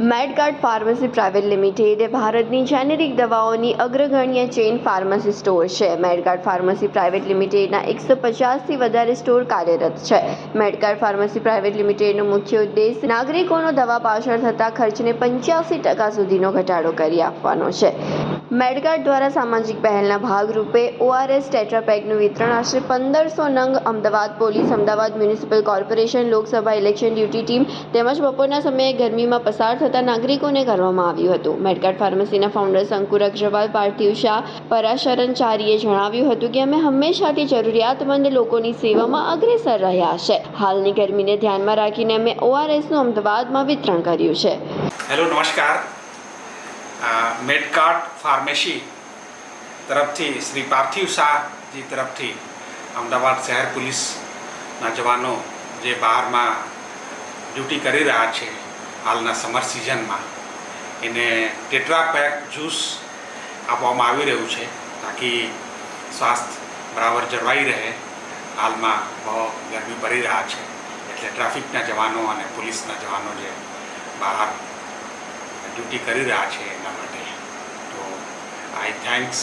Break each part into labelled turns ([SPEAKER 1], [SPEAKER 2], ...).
[SPEAKER 1] મેડગાર્ડ pharmacy private limited એ ભારતની generic દવાઓની અગ્રગણ્ય ચેઇન ફાર્મસી સ્ટોર છે. મેડકાર્ડ ફાર્મસી પ્રાઇવેટ લિમિટેડના એકસો પચાસથી વધારે સ્ટોર કાર્યરત છે. મેડકાર્ડ ફાર્મસી પ્રાઇવેટ લિમિટેડનો મુખ્ય ઉદ્દેશ નાગરિકોનો દવા પાછળ થતા ખર્ચને પંચ્યાસી ટકા સુધીનો ઘટાડો કરી આપવાનો છે. મેડગાર્ડ દ્વારા સામાજિક પહેલના ભાગરૂપે ઓઆરએસ ટેટ્રાપેકનું વિતરણ આશરે પંદરસો નંગ Ahmedabad police, Ahmedabad municipal corporation Lok Sabha election duty team તેમજ બપોરના સમયે ગરમીમાં પસાર થતા નાગરિકોને કરવામાં આવ્યું હતું. મેડગાર્ડ ફાર્મસીના ફાઉન્ડર શંકુર અગ્રવાલ, પાર્થિવ શાહ પરાશરન ચારીએ જણાવ્યું હતું કે અમે હંમેશાથી જરૂરિયાતમંદ લોકોની સેવામાં અગ્રેસર રહ્યા છે. હાલની ગરમીને ધ્યાનમાં રાખીને અમે ઓઆરએસનું અમદાવાદમાં વિતરણ કર્યું છે.
[SPEAKER 2] હેલો, નમસ્કાર. મેડકાર્ટ ફાર્મેસી તરફથી શ્રી પાર્થિવ શાહજી તરફથી અમદાવાદ શહેર પોલીસના જવાનો જે બહારમાં ડ્યુટી કરી રહ્યા છે હાલના સમર સિઝનમાં, એને ટેટ્રાપેક જ્યુસ આપવામાં આવી રહ્યું છે તાકી સ્વાસ્થ્ય બરાબર જળવાઈ રહે. હાલમાં બહુ ગરમી ભરી રહ્યા છે એટલે ટ્રાફિકના જવાનો અને પોલીસના જવાનો જે બહાર ડ્યુટી કરી રહ્યા છે એના માટે. તો I thanks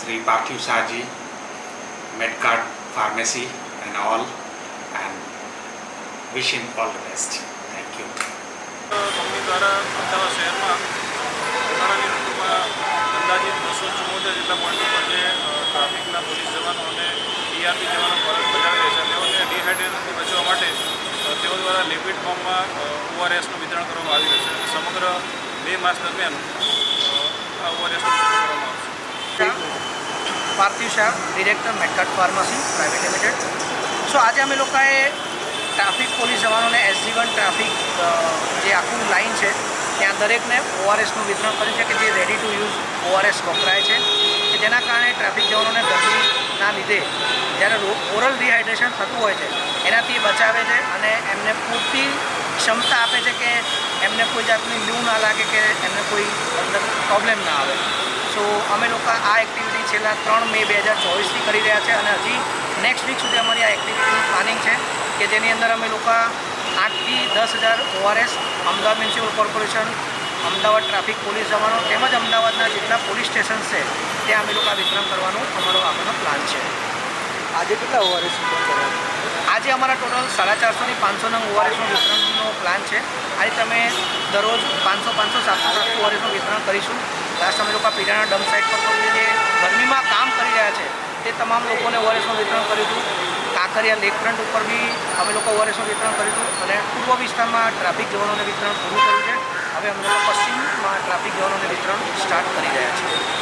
[SPEAKER 2] Shri Parthiv Shahji Medcard pharmacy and all and wish in all the best thank you
[SPEAKER 3] company દ્વારા અમદાવાદ શહેરમાં ઉનાળાની ઋતુમાં અંદાજિત બસો ચુમ્મોતેર જેટલા પોઈન્ટ ઉપર જે ટ્રાફિકના પોલીસ જવાનો અને ટીઆરપી જવાનો ફરજ બજાવી રહ્યા છે. તેઓને ડિહાઇડ્રેશનથી બચવા માટે તેઓ દ્વારા લિક્વિડ ફોર્મમાં ઓઆરએસનું વિતરણ કરવામાં આવી રહ્યું છે. સમગ્ર બે માસ દરમિયાન આ કરવામાં
[SPEAKER 4] Parthiv Shah director Medkart pharmacy private limited so આજે અમે લોકોએ ટ્રાફિક પોલીસ જવાનોને એસજી વન ટ્રાફિક જે આખું લાઇન છે, ત્યાં દરેકને ઓઆરએસનું વિતરણ કર્યું છે કે જે રેડી ટુ યુઝ ઓઆરએસ વપરાય છે. કે જેના કારણે ટ્રાફિક જવાનોને ગરમીના લીધે જ્યારે ઓરલ રિહાઇડ્રેશન થતું હોય છે, એનાથી બચાવે છે અને એમને પૂરતી ક્ષમતા આપે છે કે એમને કોઈ જાતની લૂ ના લાગે કે એમને કોઈ અંદર પ્રોબ્લેમ ના આવે. સો અમે લોકો આ એક્ટિવિટી છેલ્લા ત્રણ મે બે હજાર ચોવીસથી કરી રહ્યા છે અને હજી નેક્સ્ટ વીક સુધી અમારી આ એક્ટિવિટીનું પ્લાનિંગ છે કે જેની અંદર અમે લોકો આઠથી દસ હજાર ORS Ahmedabad municipal corporation Ahmedabad traffic police જવાનો તેમજ અમદાવાદના જેટલા પોલીસ સ્ટેશન છે, ત્યાં અમે લોકો આ વિતરણ કરવાનો અમારો આગળનો પ્લાન છે.
[SPEAKER 5] આજે કેટલા ઓઆરએસ વિતરણ કર્યા
[SPEAKER 4] આજે અમારા ટોટલ સાડા ચારસોથી પાંચસો નંગ ઓઆરએસનું વિતરણનો પ્લાન છે. આજે તમે દરરોજ પાંચસો પાંચસો, સાતસો સાતસો ઓઆરએસનું વિતરણ કરીશું. લાસ્ટ અમે લોકો પીડાના ડમ સાઇટ પર જે ગરમીમાં કામ કરી રહ્યા છે, તે તમામ લોકોને ઓઆરએસનું વિતરણ કર્યું હતું. કાંકરિયા લેક ફ્રન્ટ ઉપર બી અમે લોકો ઓઆરએસનું વિતરણ કર્યું હતું અને પૂર્વ વિસ્તારમાં ટ્રાફિક જવાનોને વિતરણ પૂરું કર્યું છે. હવે અમે લોકો પશ્ચિમમાં ટ્રાફિક જવાનોને વિતરણ સ્ટાર્ટ કરી રહ્યા છીએ.